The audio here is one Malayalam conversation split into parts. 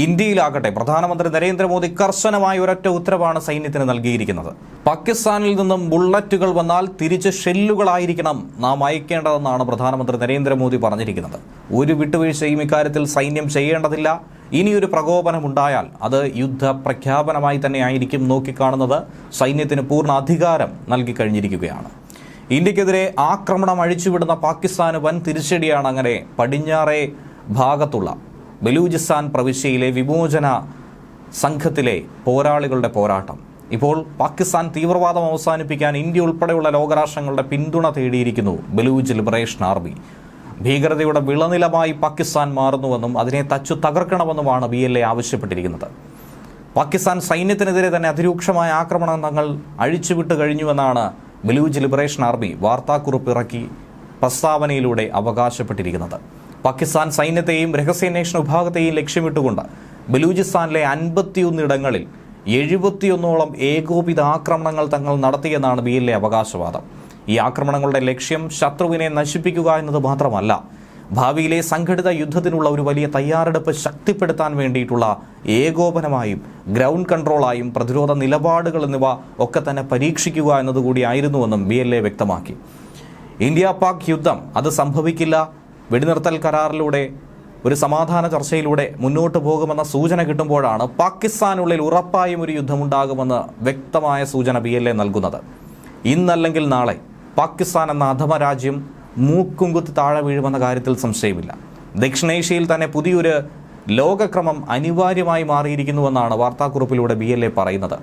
ഇന്ത്യയിലാകട്ടെ. പ്രധാനമന്ത്രി നരേന്ദ്രമോദി കർശനമായ ഒരൊറ്റ ഉത്തരവാണ് സൈന്യത്തിന് നൽകിയിരിക്കുന്നത്. പാകിസ്ഥാനിൽ നിന്നും ബുള്ളറ്റുകൾ വന്നാൽ തിരിച്ച് ഷെല്ലുകളായിരിക്കണം നാം അയക്കേണ്ടതെന്നാണ് പ്രധാനമന്ത്രി നരേന്ദ്രമോദി പറഞ്ഞിരിക്കുന്നത്. ഒരു വിട്ടുവീഴ്ചയും ഇക്കാര്യത്തിൽ സൈന്യം ചെയ്യേണ്ടതില്ല. ഇനിയൊരു പ്രകോപനമുണ്ടായാൽ അത് യുദ്ധ പ്രഖ്യാപനമായി തന്നെ ആയിരിക്കും നോക്കിക്കാണുന്നത്. സൈന്യത്തിന് പൂർണ അധികാരം നൽകി കഴിഞ്ഞിരിക്കുകയാണ്. ഇന്ത്യക്കെതിരെ ആക്രമണം അഴിച്ചുവിടുന്ന പാകിസ്ഥാന് വൻ തിരിച്ചടിയാണ് അങ്ങനെ പടിഞ്ഞാറേ ഭാഗത്തുള്ള ബലൂചിസ്ഥാൻ പ്രവിശ്യയിലെ വിമോചന സംഘത്തിലെ പോരാളികളുടെ പോരാട്ടം. ഇപ്പോൾ പാകിസ്ഥാൻ തീവ്രവാദം അവസാനിപ്പിക്കാൻ ഇന്ത്യ ഉൾപ്പെടെയുള്ള ലോകരാഷ്ട്രങ്ങളുടെ പിന്തുണ തേടിയിരിക്കുന്നു ബലൂജ് ലിബറേഷൻ ആർമി. ഭീകരതയുടെ വിളനിലമായി പാകിസ്ഥാൻ മാറുന്നുവെന്നും അതിനെ തച്ചു തകർക്കണമെന്നുമാണ് ബി എൽ എ ആവശ്യപ്പെട്ടിരിക്കുന്നത്. പാകിസ്ഥാൻ സൈന്യത്തിനെതിരെ തന്നെ അതിരൂക്ഷമായ ആക്രമണങ്ങൾ അഴിച്ചുവിട്ട് കഴിഞ്ഞുവെന്നാണ് ബലൂജ് ലിബറേഷൻ ആർമി വാർത്താക്കുറിപ്പ് ഇറക്കി പ്രസ്താവനയിലൂടെ അവകാശപ്പെട്ടിരിക്കുന്നത്. പാകിസ്ഥാൻ സൈന്യത്തെയും രഹസ്യാന്വേഷണ വിഭാഗത്തെയും ലക്ഷ്യമിട്ടുകൊണ്ട് ബലൂചിസ്ഥാനിലെ അൻപത്തിയൊന്നിടങ്ങളിൽ എഴുപത്തിയൊന്നോളം ഏകോപിത ആക്രമണങ്ങൾ തങ്ങൾ നടത്തിയെന്നാണ് ബി എൽ അവകാശവാദം. ഈ ആക്രമണങ്ങളുടെ ലക്ഷ്യം ശത്രുവിനെ നശിപ്പിക്കുക എന്നത് മാത്രമല്ല ഭാവിയിലെ സംഘടിത യുദ്ധത്തിനുള്ള ഒരു വലിയ തയ്യാറെടുപ്പ് ശക്തിപ്പെടുത്താൻ വേണ്ടിയിട്ടുള്ള ഏകോപനമായും ഗ്രൗണ്ട് കൺട്രോളായും പ്രതിരോധ നിലപാടുകൾ എന്നിവ ഒക്കെ തന്നെ പരീക്ഷിക്കുക എന്നതുകൂടിയായിരുന്നുവെന്നും ബി എൽ എ വ്യക്തമാക്കി. ഇന്ത്യ പാക് യുദ്ധം അത് സംഭവിക്കില്ല വെടിനിർത്തൽ കരാറിലൂടെ ഒരു സമാധാന ചർച്ചയിലൂടെ മുന്നോട്ട് പോകുമെന്ന സൂചന കിട്ടുമ്പോഴാണ് പാകിസ്ഥാനുള്ളിൽ ഉറപ്പായും ഒരു യുദ്ധമുണ്ടാകുമെന്ന് വ്യക്തമായ സൂചന ബി എൽ എ നൽകുന്നത്. ഇന്നല്ലെങ്കിൽ നാളെ പാകിസ്ഥാൻ എന്ന അധമ രാജ്യം മൂക്കുംകുത്തി താഴെ വീഴുമെന്ന കാര്യത്തിൽ സംശയമില്ല. ദക്ഷിണേഷ്യയിൽ തന്നെ പുതിയൊരു ലോകക്രമം അനിവാര്യമായി മാറിയിരിക്കുന്നുവെന്നാണ് വാർത്താക്കുറിപ്പിലൂടെ ബി എൽ എ പറയുന്നത്.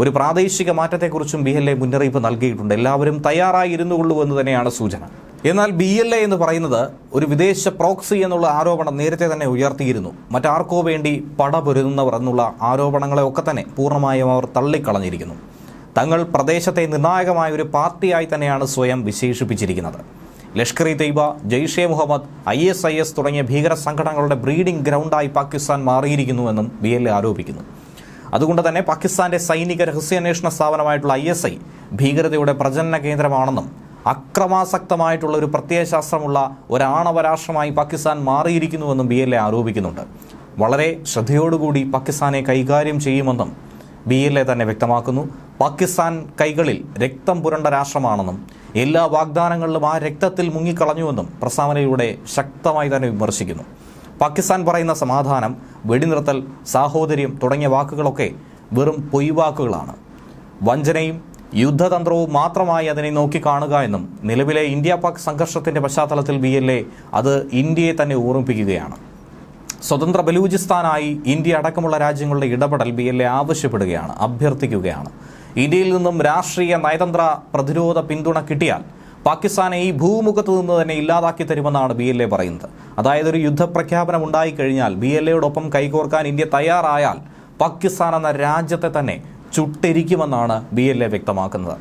ഒരു പ്രാദേശിക മാറ്റത്തെക്കുറിച്ചും ബി എൽ എ മുന്നറിയിപ്പ് നൽകിയിട്ടുണ്ട്. എല്ലാവരും തയ്യാറായി ഇരുന്നുകൊള്ളൂ എന്ന് തന്നെയാണ് സൂചന. എന്നാൽ ബി എൽ എ എന്ന് പറയുന്നത് ഒരു വിദേശ പ്രോക്സി എന്നുള്ള ആരോപണം നേരത്തെ തന്നെ ഉയർത്തിയിരുന്നു. മറ്റാർക്കോ വേണ്ടി പട പൊരുതുന്നവർ എന്നുള്ള ആരോപണങ്ങളെ ഒക്കെ തന്നെ പൂർണമായും അവർ തള്ളിക്കളഞ്ഞിരിക്കുന്നു. തങ്ങൾ പ്രദേശത്തെ നിർണായകമായ ഒരു പാർട്ടിയായി തന്നെയാണ് സ്വയം വിശേഷിപ്പിച്ചിരിക്കുന്നത്. Lashkar e Taiba Jaishe Mohammed I S I S തുടങ്ങിയ ഭീകര സംഘടനകളുടെ ബ്രീഡിംഗ് ഗ്രൗണ്ടായി പാകിസ്ഥാൻ മാറിയിരിക്കുന്നുവെന്നും ബി എൽ എ ആരോപിക്കുന്നു. അതുകൊണ്ട് തന്നെ പാകിസ്ഥാന്റെ സൈനിക രഹസ്യാന്വേഷണ സ്ഥാപനമായിട്ടുള്ള ഐ എസ് ഐ ഭീകരതയുടെ പ്രചരണ കേന്ദ്രമാണെന്നും അക്രമാസക്തമായിട്ടുള്ള ഒരു പ്രത്യയശാസ്ത്രമുള്ള ഒരാണവ രാഷ്ട്രമായി പാകിസ്ഥാൻ മാറിയിരിക്കുന്നുവെന്നും ബി എൽ എ ആരോപിക്കുന്നുണ്ട്. വളരെ ശ്രദ്ധയോടുകൂടി പാകിസ്ഥാനെ കൈകാര്യം ചെയ്യുമെന്നും ബി എൽ എ തന്നെ വ്യക്തമാക്കുന്നു. പാകിസ്ഥാൻ കൈകളിൽ രക്തം പുരണ്ട രാഷ്ട്രമാണെന്നും എല്ലാ വാഗ്ദാനങ്ങളിലും ആ രക്തത്തിൽ മുങ്ങിക്കളഞ്ഞുവെന്നും പ്രസ്താവനയിലൂടെ ശക്തമായി തന്നെ വിമർശിക്കുന്നു. പാകിസ്ഥാൻ പറയുന്ന സമാധാനം വെടിനിർത്തൽ സാഹോദര്യം തുടങ്ങിയ വാക്കുകളൊക്കെ വെറും പൊയ്വാക്കുകളാണ്. വഞ്ചനയും യുദ്ധതന്ത്രവും മാത്രമായി അതിനെ നോക്കിക്കാണുക എന്നും നിലവിലെ ഇന്ത്യ പാക് സംഘർഷത്തിന്റെ പശ്ചാത്തലത്തിൽ ബി എൽ എ അത് ഇന്ത്യയെ തന്നെ ഓർമ്മിപ്പിക്കുകയാണ്. സ്വതന്ത്ര ബലൂചിസ്ഥാനായി ഇന്ത്യ അടക്കമുള്ള രാജ്യങ്ങളുടെ ഇടപെടൽ ബി എൽ എ ആവശ്യപ്പെടുകയാണ് അഭ്യർത്ഥിക്കുകയാണ്. ഇന്ത്യയിൽ നിന്നും രാഷ്ട്രീയ നയതന്ത്ര പ്രതിരോധ പിന്തുണ കിട്ടിയാൽ പാകിസ്ഥാനെ ഈ ഭൂമുഖത്ത് നിന്ന് തന്നെ ഇല്ലാതാക്കി തരുമെന്നാണ് ബി എൽ എ പറയുന്നത്. അതായത് ഒരു യുദ്ധപ്രഖ്യാപനം ഉണ്ടായിക്കഴിഞ്ഞാൽ ബി എൽ എയോടൊപ്പം കൈകോർക്കാൻ ഇന്ത്യ തയ്യാറായാൽ പാകിസ്ഥാൻ എന്ന രാജ്യത്തെ തന്നെ ചുട്ടിരിക്കുമെന്നാണ് ബി എൽ എ വ്യക്തമാക്കുന്നത്.